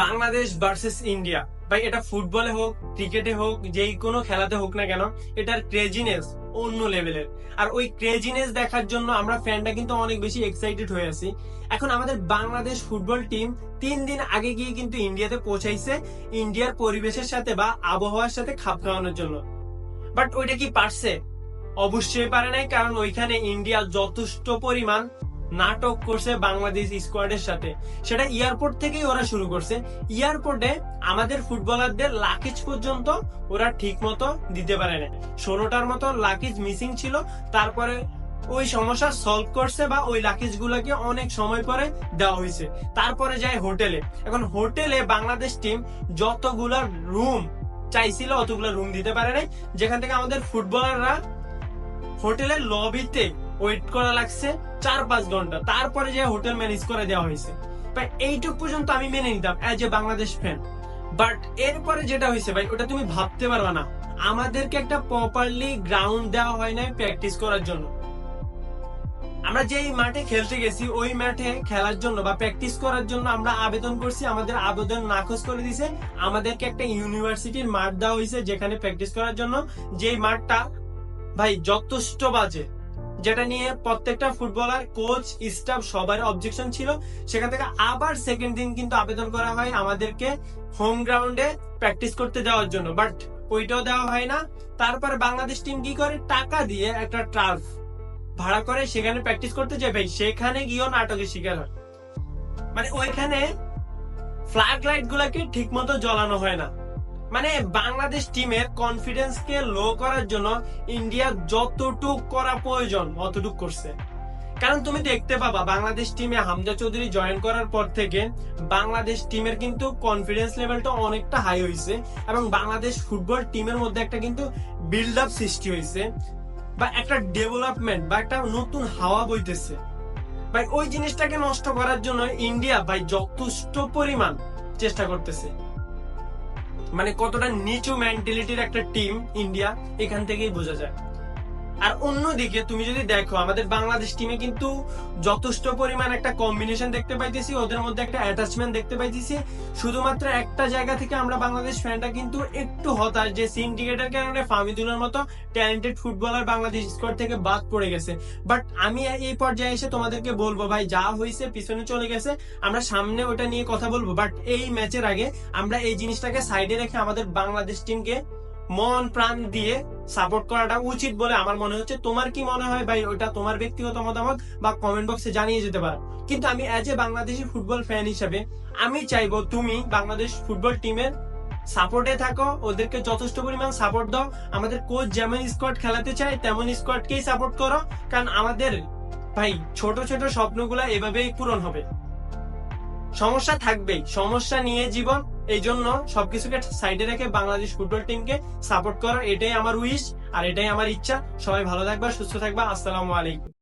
Bangladesh versus India ভাই, এটা ফুটবলে হোক, ক্রিকেটে হোক, যেই কোনো খেলাতে হোক না কেন, এটার ক্রেজিনেস অন্য লেভেলের আর ওই ক্রেজিনেস দেখার জন্য আমরা ফ্যানটা কিন্তু অনেক বেশি এক্সাইটেড হয়ে আছি। এখন আমাদের বাংলাদেশ ফুটবল টিম তিন দিন আগে গিয়ে কিন্তু ইন্ডিয়াতে পৌঁছাইছে ইন্ডিয়ার পরিবেশের সাথে বা আবহাওয়ার সাথে খাপ খাওয়ানোর জন্য। বাট ওইটা কি পারছে? অবশ্যই পারে নাই, কারণ ওইখানে ইন্ডিয়া যথেষ্ট পরিমাণ নাটক করছে বাংলাদেশ স্কোয়াডের সাথে। সেটা এয়ারপোর্ট থেকেই ওরা শুরু করছে। এয়ারপোর্টে আমাদের ফুটবলারদের লাকেজ পর্যন্ত ওরা ঠিক মতো দিতে পারে না ষোলোটার মতো লাকেজ মিসিং ছিল। তারপরে ওই সমস্যা সলভ করছে বা ওই লাকেজ গুলাকে অনেক সময় পরে দেওয়া হয়েছে। তারপরে যায় হোটেলে। এখন হোটেলে বাংলাদেশ টিম যতগুলা রুম চাইছিল অতগুলো রুম দিতে পারে নাই। যেখান থেকে আমাদের ফুটবলাররা হোটেলের লবিতে ওয়েট করা লাগছে। চার পাঁচ ঘণ্টা। তারপরে যে হোটেল ম্যানেজ করে দেওয়া হয়েছে। এইটুক পর্যন্ত আমি মেনে নিতাম as a Bangladesh fan but এরপরে যেটা হয়েছে, ভাই, ওটা তুমি ভাবতে পারবে না। আমাদেরকে একটা প্রপারলি গ্রাউন্ড দেওয়া হয় নাই প্র্যাকটিস করার জন্য। আমরা যেই মাঠে খেলতে গেছি, ওই মাঠে খেলার জন্য বা প্র্যাকটিস করার জন্য আমরা আবেদন করছি, আমাদের আবেদন নাকচ করে দিছে। আমাদেরকে একটা ইউনিভার্সিটির মাঠ দেওয়া হয়েছে, যেখানে প্র্যাকটিস করার জন্য। যেই মাঠটা, ভাই, যথেষ্ট বাজে। যেটা নিয়ে প্রত্যেকটা ফুটবলার কোচ স্টাফ সবার অবজেকশন ছিল। সেখান থেকে আবার সেকেন্ড দিন কিন্তু আবেদন করা হয় আমাদেরকে হোম গ্রাউন্ডে প্র্যাকটিস করতে দেওয়ার জন্য। বাট ওইটাও দেওয়া হয় না। তারপর বাংলাদেশ টিম কি করে? টাকা দিয়ে একটা ট্রাফ ভাড়া করে সেখানে প্র্যাকটিস করতে যায় ভাই সেখানে গিয়েও নাটকের শিকার হয়। মানে ওইখানে ফ্ল্যাগ লাইট গুলাকে ঠিক মতো জ্বলানো হয় না। মানে বাংলাদেশ টিমের কনফিডেন্স কে লো করার জন্য ইন্ডিয়া যতটুক করা প্রয়োজন, অতটুক করছে। কারণ তুমি দেখতে পাবা, বাংলাদেশ টিমে হামজা চৌধুরী জয়েন করার পর থেকে বাংলাদেশ টিমের কিন্তু কনফিডেন্স লেভেলটা অনেকটা হাই হয়েছে এবং বাংলাদেশ ফুটবল টিমের মধ্যে একটা কিন্তু বিল্ড আপ সৃষ্টি হয়েছে বা একটা ডেভেলপমেন্ট বা একটা নতুন হাওয়া বইতেছে। ভাই, ওই জিনিসটাকে নষ্ট করার জন্য ইন্ডিয়া ভাই যথেষ্ট পরিমাণ চেষ্টা করতেছে। মানে কতটা নিচু মেন্টালিটির একটা টিম ইন্ডিয়া এখান থেকেই বোঝা যায়। আর অন্যদিকে তুমি যদি দেখো, আমাদের বাংলাদেশ টিমে কিন্তু যথেষ্ট পরিমাণ একটা কম্বিনেশন দেখতে পাইতেছি, ওদের মধ্যে একটা অ্যাটাচমেন্ট দেখতে পাইতেছি। শুধুমাত্র একটা জায়গা থেকে আমরা বাংলাদেশ ফ্যানটা কিন্তু একটু হতাশ যে সিন্ডিকেটের কারণে ফামিদুলের মতো ট্যালেন্টেড ফুটবলার বাংলাদেশ স্কোয়াড থেকে বাদ পড়ে গেছে। বাট আমি এই পর্যায়ে এসে তোমাদেরকে বলব, ভাই, যা হয়েছে পিছনে চলে গেছে, আমরা সামনে ওটা নিয়ে কথা বলব। বাট এই ম্যাচের আগে আমরা এই জিনিসটাকে সাইডে রেখে আমাদের বাংলাদেশ টিমকে মন প্রাণ দিয়ে সাপোর্ট করাটা উচিত বলে আমার মনে হচ্ছে। তোমার কি মনে হয় ভাই? ওটা তোমার ব্যক্তিগত মতামত বা কমেন্ট বক্সে জানিয়ে যেতে পারো। কিন্তু আমি as a Bangladeshi football fan হিসেবে আমি চাইব তুমি বাংলাদেশ ফুটবল টিমের সাপোর্টে থাকো। ওদেরকে যথেষ্ট পরিমাণ সাপোর্ট দাও। আমাদের কোচ যেমন স্কোয়াড খেলাতে চায়, তেমন স্কোয়াডকেই সাপোর্ট করো। কারণ আমাদের ভাই, ছোট ছোট স্বপ্নগুলা এভাবেই পূরণ হবে। সমস্যা থাকবেই। সমস্যা নিয়ে জীবন এই জন্য সবকিছুকে সাইডে রেখে বাংলাদেশ ফুটবল টিমকে সাপোর্ট করার এটাই আমার উইশ আর এটাই আমার ইচ্ছা। সবাই ভালো থাকবা, সুস্থ থাকবা। আসসালামু আলাইকুম।